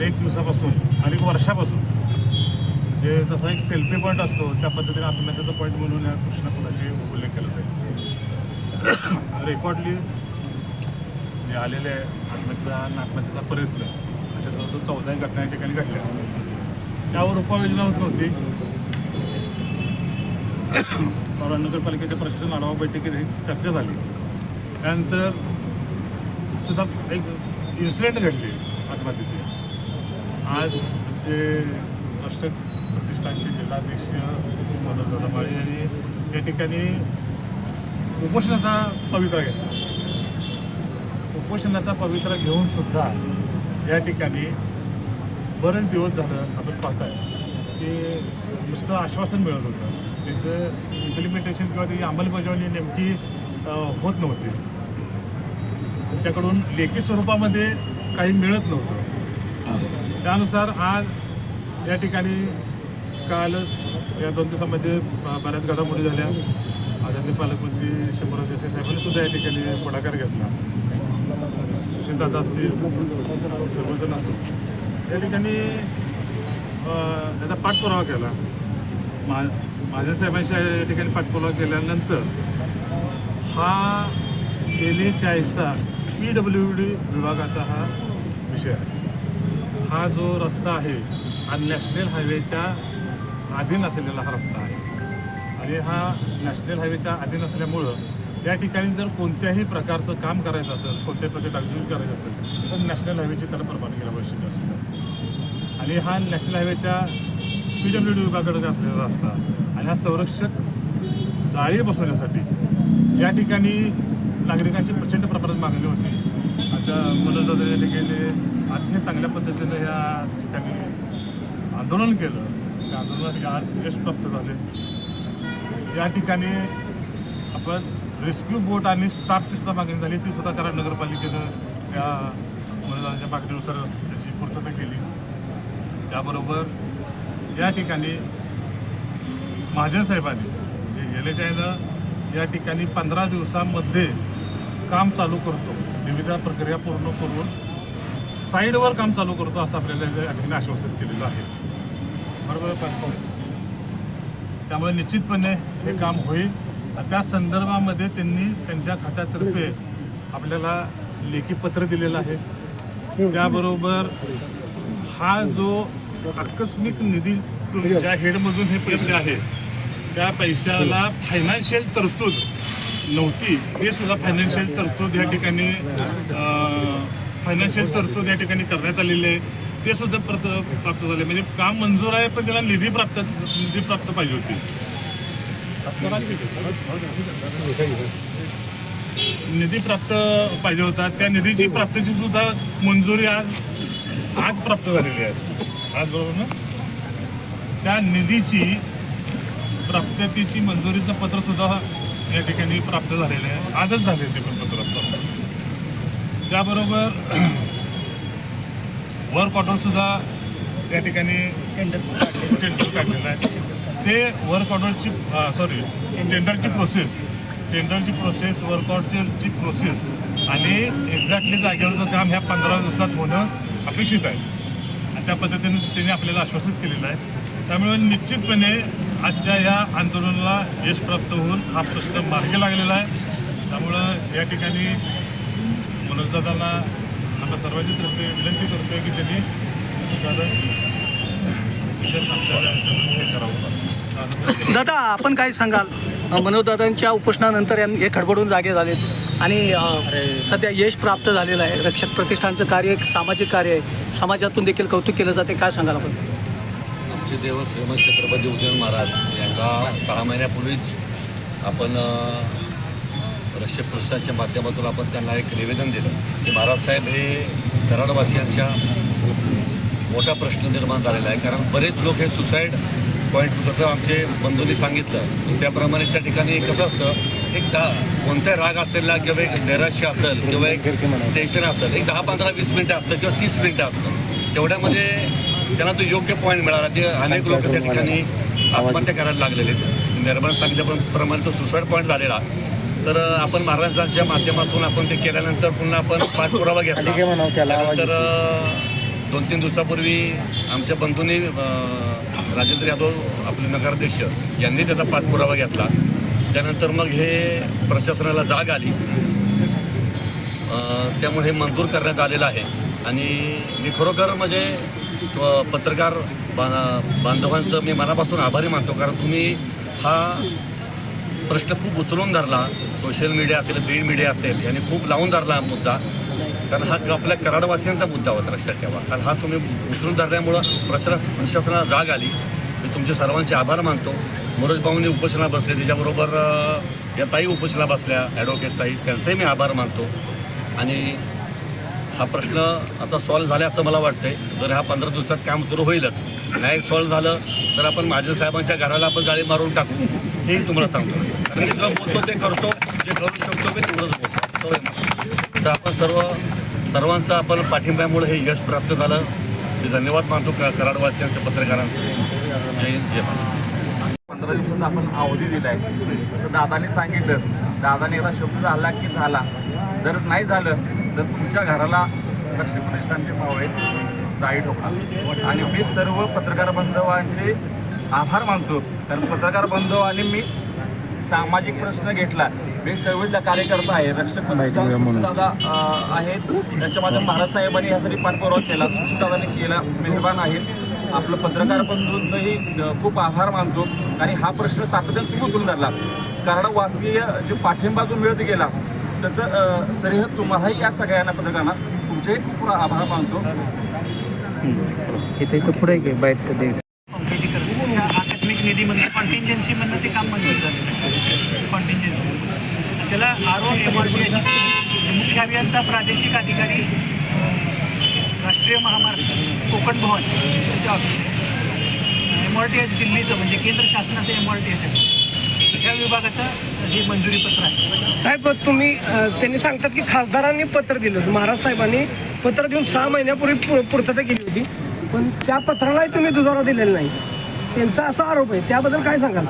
अनेक दिवसापासून अनेक वर्षापासून. जे जसा एक सेल्फी पॉईंट असतो त्या पद्धतीने आत्महत्याचा पॉईंट म्हणून या कृष्णापुराचे उल्लेख केला जाईल. रेकॉर्डली जे आलेले आत्महत्या आणि आत्महत्येचा प्रयत्न अशा जवळजवळ चौदा घटना या ठिकाणी घडल्या त्यावर उपाययोजना होत नव्हती. परवा नगरपालिकेच्या प्रशासन आढावा बैठकीत ही चर्चा झाली. त्यानंतर सुद्धा एक इन्सिडेंट घडली आत्महत्येची. आज जे अष्ट प्रतिष्ठानचे जिल्हाध्यक्ष मनोज माळी यांनी या ठिकाणी उपोषणाचा पवित्रा घेतला. उपोषणाचा पवित्रा घेऊन सुद्धा या ठिकाणी बरेच दिवस झालं आपण पाहताय. की नुसतं आश्वासन मिळत होतं. त्याचं इम्प्लिमेंटेशन किंवा त्याची अंमलबजावणी नेमकी होत नव्हती. त्यांच्याकडून लेखी स्वरूपामध्ये काही मिळत नव्हतं. त्यानुसार आज या ठिकाणी कालच या दोन दिवसामध्ये ब- बऱ्याच घडामोडी झाल्या. आदरणीय पालकमंत्री शंभरराव देसाई साहेबांनी सुद्धा या ठिकाणी पुढाकार घेतला. सुशीलदादा असतील सर्वजण असो. या ठिकाणी त्याचा पाठपुरावा केला. मा माझ्या साहेबांशी या ठिकाणी पाठपुरावा केल्यानंतर हा गेली चाळीसचा पी डब्ल्यू डी विभागाचा हा विषय आहे. हा जो रस्ता आहे हा नॅशनल हायवेच्या अधीन असलेला हा रस्ता आहे. आणि हा नॅशनल हायवेच्या अधीन असल्यामुळं या ठिकाणी जर कोणत्याही प्रकारचं काम करायचं असेल कोणत्याही प्रकारे डागडूज करायचं असेल तर नॅशनल हायवेची त्याला परवानगी आवश्यक असते. आणि हा नॅशनल हायवेच्या पी डब्ल्यू डी विभागाकडे असलेला रस्ता आणि हा संरक्षक जाळी बसवण्यासाठी या ठिकाणी नागरिकांची प्रचंड प्रमाणात मागणी होती. आता मुलं या गेले आज हे चांगल्या पद्धतीनं या ठिकाणी आंदोलन केलं. त्या आंदोलनात आज यश प्राप्त झाले. या ठिकाणी आपण रेस्क्यू बोट आणि स्टाफची सुद्धा मागणी झाली ती सुद्धा कराड नगरपालिकेनं या मतदानाच्या मागणीनुसार त्याची पूर्तता केली. त्याबरोबर या ठिकाणी महाजन साहेबांनी जे गेल्याच्या आयनं या ठिकाणी पंधरा दिवसामध्ये काम चालू करतो. विविध प्रक्रिया पूर्ण करून साईडवर काम चालू करतो असं आपल्याला या ठिकाणी आश्वासित केलेलं आहे. बरोबर आहे? त्यामुळे निश्चितपणे हे काम होईल. त्या संदर्भामध्ये त्यांनी त्यांच्या खात्यातर्फे आपल्याला लेखी पत्र दिलेलं आहे. त्याबरोबर हा जो आकस्मिक निधी ज्या हेडमधून हे पैसे आहे त्या पैशाला फायनान्शियल तरतूद नव्हती. हे सुद्धा फायनान्शियल तरतूद या ठिकाणी फायनान्शियल तरतूद या ठिकाणी करण्यात आलेली आहे. ते सुद्धा प्रत प्राप्त झाले. म्हणजे काम मंजूर आहे पण त्याला निधी प्राप्त निधी प्राप्त पाहिजे होती. निधी प्राप्त पाहिजे होता. त्या निधीची प्राप्तीची सुद्धा मंजुरी आज आज प्राप्त झालेली आहे. आज बरोबर ना? त्या निधीची प्राप्तीची मंजुरीचं पत्र सुद्धा या ठिकाणी प्राप्त झालेलं आहे. आजच झाले ते पण पत्र. प्राप्त त्याबरोबर वर्क ऑर्डर सुद्धा या ठिकाणी टेंडर टेंडर काढलेलं आहे. ते वर्क ऑर्डरची सॉरी टेंडरची प्रोसेस टेंडरची प्रोसेस वर्क ऑर्डरची प्रोसेस आणि एक्झॅक्टली जागेवरचं काम ह्या पंधरा दिवसात होणं अपेक्षित आहे. आणि त्या पद्धतीने त्यांनी आपल्याला आश्वासित केलेलं आहे. त्यामुळे निश्चितपणे आजच्या या आंदोलनाला यश प्राप्त होऊन हा प्रश्न मार्गी लागलेला आहे. त्यामुळं या ठिकाणी मनोजदादांना आम्हाला सर्वांची तर्फे विनंती करतोय की त्यांनी दादा विशेष आमच्या करावं दादा आपण काय सांगाल? मनोजदादांच्या उपोषणानंतर यां- हे खडबडून जागे झालेत आणि सध्या यश प्राप्त झालेलं आहे. रक्षक प्रतिष्ठानचं कार्य एक सामाजिक कार्य आहे. समाजातून देखील कौतुक केलं जाते. काय सांगाल आपण? आमचे देव श्रीमंत छत्रपती उदयन महाराज यांना सहा महिन्यापूर्वीच आपण अ, माध्यमातून आपण त्यांना एक निवेदन दिलं. की महाराज साहेब हे कराडवासियांच्या मोठा प्रश्न निर्माण झालेला आहे. कारण बरेच लोक हे सुसाईड पॉईंट जसं आमचे बंधूंनी सांगितलं. त्याप्रमाणे त्या ठिकाणी कसं असतं एक दहा कोणत्या राग असेल किंवा एक नैराश्य असेल किंवा एक टेन्शन असेल एक दहा पंधरा वीस मिनटं असतं किंवा तीस मिनटं असतं. तेवढ्यामध्ये त्यांना तो योग्य पॉईंट मिळाला. ते अनेक लोक त्या ठिकाणी आत्महत्या करायला लागलेले. निर्माण सांगितल्याप्रमाणे तो सुसाईड पॉईंट झालेला. तर आपण महाराजांच्या माध्यमातून आपण ते केल्यानंतर पुन्हा आपण पाठपुरावा घेतला. त्यानंतर दोन तीन दिवसापूर्वी आमच्या बंधूंनी राजेंद्र यादव आपले नगराध्यक्ष यांनी त्याचा पाठपुरावा घेतला. त्यानंतर मग हे प्रशासनाला जाग आली. त्यामुळे हे मंजूर करण्यात आलेलं आहे. आणि मी खरोखर म्हणजे पत्रकार बांधवांचं मी मनापासून आभारी मानतो. कारण तुम्ही हा प्रश्न खूप उचलून धरला. सोशल मीडिया असेल प्रिंट मीडिया असेल यांनी खूप लावून धरला हा मुद्दा. कारण हा आपल्या कराडवासियांचा मुद्दा होता लक्षात ठेवा. कारण हा तुम्ही उचलून धरल्यामुळं प्रशासना प्रशासनाला जाग आली. मी तुमचे सर्वांचे आभार मानतो. मनोज भाऊंनी उपोषणा बसले त्याच्याबरोबर या ताई उपोषणा बसल्या ॲडव्होकेट ताई त्यांचाही मी आभार मानतो. आणि हा प्रश्न आता सॉल्व्ह झाला असं मला वाटतंय. जर हा पंधरा दिवसात काम सुरू होईलच. नाही सॉल्व्ह झालं तर आपण माझ्या साहेबांच्या घराला आपण जाळी मारून टाकू. हेही तुम्हाला सांगतो. कारण मी जो बोलतो ते करतो जे करू शकतो मी तेवढंच बोलतो. सवय तर आपण सर्व सर्वांचा आपण पाठिंब्यामुळे हे यश प्राप्त झालं. मी धन्यवाद मानतो क- कराडवासियांच्या पत्रकारांचं. जय जय पंधरा दिवसाचा आपण अवधी आहे जसं दादाने सांगितलं दादाने एकदा शब्द झाला की झाला. जर नाही झालं तर तुमच्या घराला लक्ष्मी भाव आहेत जाळी ठोकणार आणि मी सर्व पत्रकार बांधवांचे आभार मानतो. कारण पत्रकार बांधवांनी मी सामाजिक प्रश्न घेतला. मी चळवळीतला कार्यकर्ता आहे. रक्षक अं, आहेत. त्यांच्या माध्यम महाराज साहेबांनी यासाठी पाठपुरावा केला. सुशीलदादांनी केला. मेहरबान आहेत आपलं पत्रकार बंधूंचंही खूप आभार मानतो. आणि हा प्रश्न सातत्याने तुम्ही उचलून धरला. कराडवासीय जे पाठिंबा जो मिळत गेला त्याचं श्रेय तुम्हालाही या सगळ्यांना पत्रकारांना तुमचेही खूप आभार मानतो. इथे पुढे बाईट कधी आकस्मिक निधीमध्ये कॉन्टिंजन्सीमधनं ते काम मंजूर झालं कॉन्टिंजन्सी त्याला R O M R T H मुख्य अभियंता प्रादेशिक अधिकारी राष्ट्रीय महामार्ग कोकण भवन त्यांच्या office M R T H दिल्लीचं म्हणजे केंद्र शासनाचं एम आर टी एच आहे विभागाचं हे मंजुरी पत्र आहे. साहेब तुम्ही त्यांनी सांगतात की खासदारांनी पत्र दिलं होतं. महाराज साहेबांनी पत्र देऊन सहा महिन्यापूर्वी पूर्तता केली होती. पण त्या पत्रालाही तुम्ही दुजारा दिलेला नाही. त्यांचा असा आरोप आहे. त्याबद्दल काय सांगाल